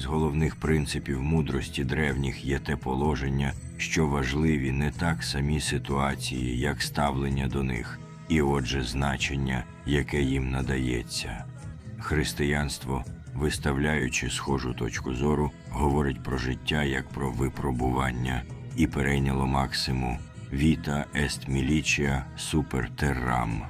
Із головних принципів мудрості древніх є те положення, що важливі не так самі ситуації, як ставлення до них, і отже, значення, яке їм надається. Християнство, виставляючи схожу точку зору, говорить про життя як про випробування і перейняло максиму est militia super terram.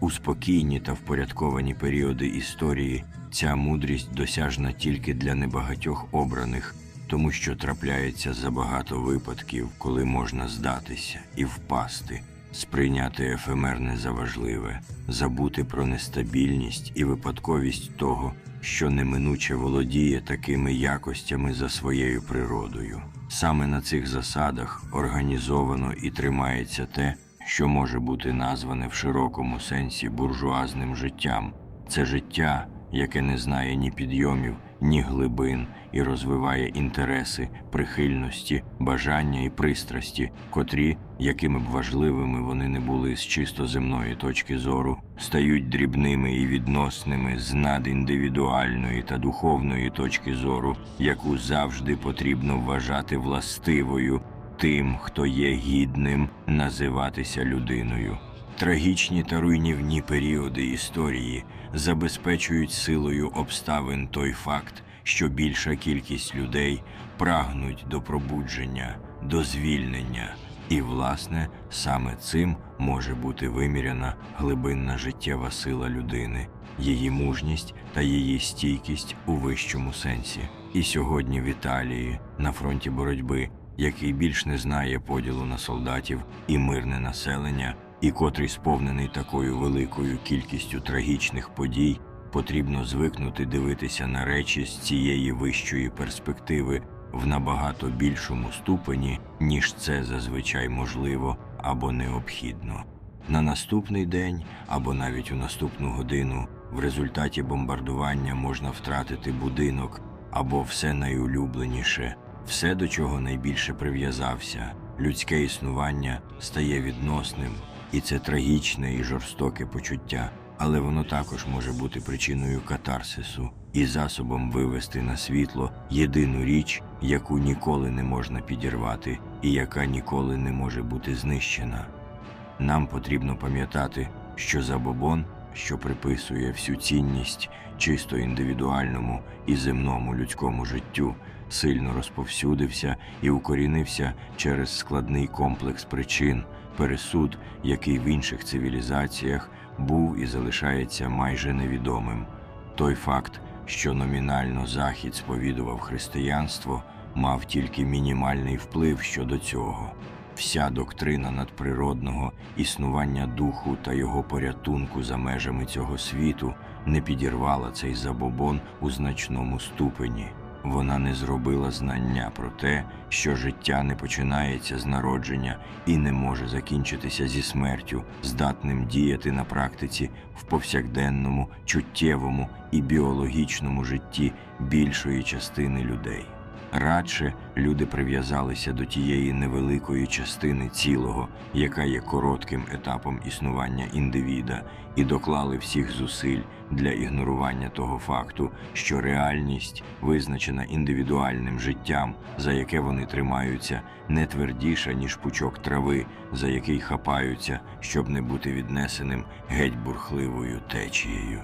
У спокійні та впорядковані періоди історії ця мудрість досяжна тільки для небагатьох обраних, тому що трапляється забагато випадків, коли можна здатися і впасти, сприйняти ефемерне за важливе, забути про нестабільність і випадковість того, що неминуче володіє такими якостями за своєю природою. Саме на цих засадах організовано і тримається те, що може бути назване в широкому сенсі буржуазним життям. Це життя, яке не знає ні підйомів, ні глибин і розвиває інтереси, прихильності, бажання і пристрасті, котрі, якими б важливими вони не були з чисто земної точки зору, стають дрібними і відносними з надіндивідуальної та духовної точки зору, яку завжди потрібно вважати властивою тим, хто є гідним називатися людиною. Трагічні та руйнівні періоди історії забезпечують силою обставин той факт, що більша кількість людей прагнуть до пробудження, до звільнення, і, власне, саме цим може бути виміряна глибинна життєва сила людини, її мужність та її стійкість у вищому сенсі. І сьогодні в Італії на фронті боротьби який більш не знає поділу на солдатів і мирне населення, і котрий сповнений такою великою кількістю трагічних подій, потрібно звикнути дивитися на речі з цієї вищої перспективи в набагато більшому ступені, ніж це зазвичай можливо або необхідно. На наступний день або навіть у наступну годину в результаті бомбардування можна втратити будинок або все найулюбленіше все, до чого найбільше прив'язався, людське існування стає відносним, і це трагічне і жорстоке почуття, але воно також може бути причиною катарсису і засобом вивести на світло єдину річ, яку ніколи не можна підірвати і яка ніколи не може бути знищена. Нам потрібно пам'ятати, що забобон, що приписує всю цінність чисто індивідуальному і земному людському життю, сильно розповсюдився і укорінився через складний комплекс причин, пересуд, який в інших цивілізаціях був і залишається майже невідомим. Той факт, що номінально Захід сповідував християнство, мав тільки мінімальний вплив щодо цього. Вся доктрина надприродного існування духу та його порятунку за межами цього світу не підірвала цей забобон у значному ступені. Вона не зробила знання про те, що життя не починається з народження і не може закінчитися зі смертю, здатним діяти на практиці в повсякденному, чуттєвому і біологічному житті більшої частини людей. Радше люди прив'язалися до тієї невеликої частини цілого, яка є коротким етапом існування індивіда, і доклали всіх зусиль для ігнорування того факту, що реальність визначена індивідуальним життям, за яке вони тримаються, не твердіша, ніж пучок трави, за який хапаються, щоб не бути віднесеним геть бурхливою течією.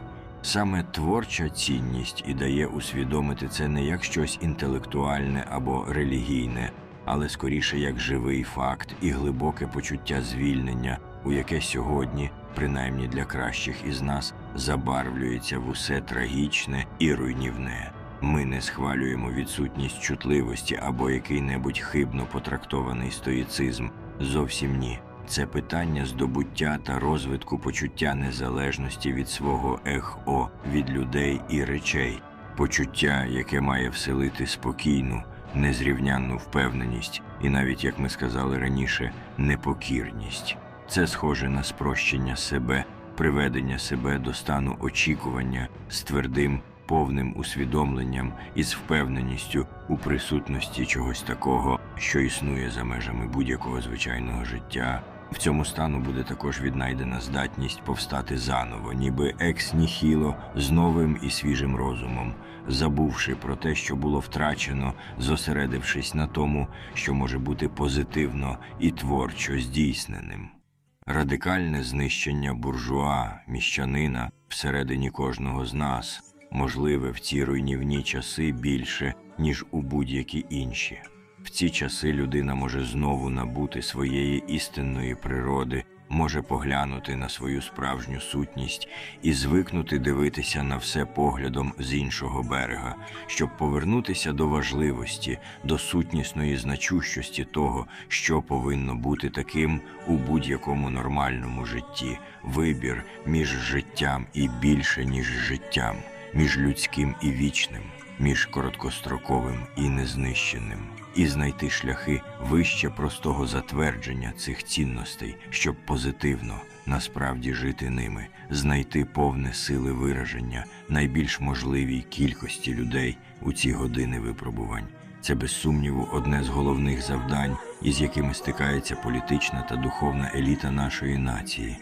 Саме творча цінність і дає усвідомити це не як щось інтелектуальне або релігійне, але скоріше як живий факт і глибоке почуття звільнення, у яке сьогодні, принаймні для кращих із нас, забарвлюється в усе трагічне і руйнівне. Ми не схвалюємо відсутність чутливості або який-небудь хибно потрактований стоїцизм. Зовсім ні. Це питання здобуття та розвитку почуття незалежності від свого ехо, від людей і речей, почуття, яке має вселити спокійну, незрівнянну впевненість, і навіть, як ми сказали раніше, непокірність. Це схоже на спрощення себе, приведення себе до стану очікування з твердим, повним усвідомленням і з впевненістю у присутності чогось такого, що існує за межами будь-якого звичайного життя В цьому стану буде також віднайдена здатність повстати заново, ніби екс ніхіло з новим і свіжим розумом, забувши про те, що було втрачено, зосередившись на тому, що може бути позитивно і творчо здійсненим. Радикальне знищення буржуа, міщанина всередині кожного з нас можливе в ці руйнівні часи більше, ніж у будь-які інші. В ці часи людина може знову набути своєї істинної природи, може поглянути на свою справжню сутність і звикнути дивитися на все поглядом з іншого берега, щоб повернутися до важливості, до сутнісної значущості того, що повинно бути таким у будь-якому нормальному житті, вибір між життям і більше, ніж життям, між людським і вічним, між короткостроковим і незнищеним, і знайти шляхи вище простого затвердження цих цінностей, щоб позитивно насправді жити ними, знайти повне сили вираження найбільш можливій кількості людей у ці години випробувань. Це без сумніву одне з головних завдань, із якими стикається політична та духовна еліта нашої нації.